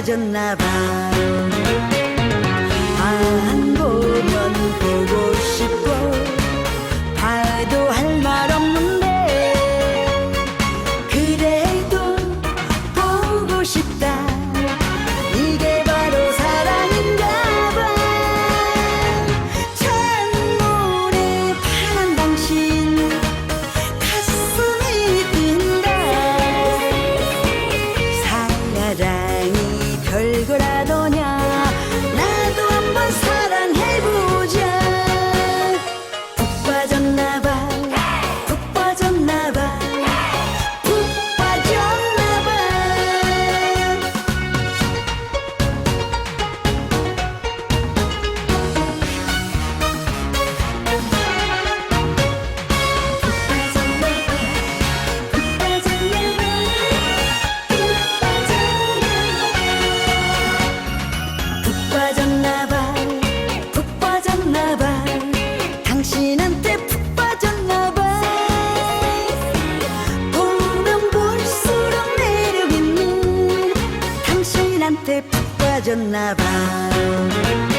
빠졌나 봐안 아, 보면 보고 사라졌나 봐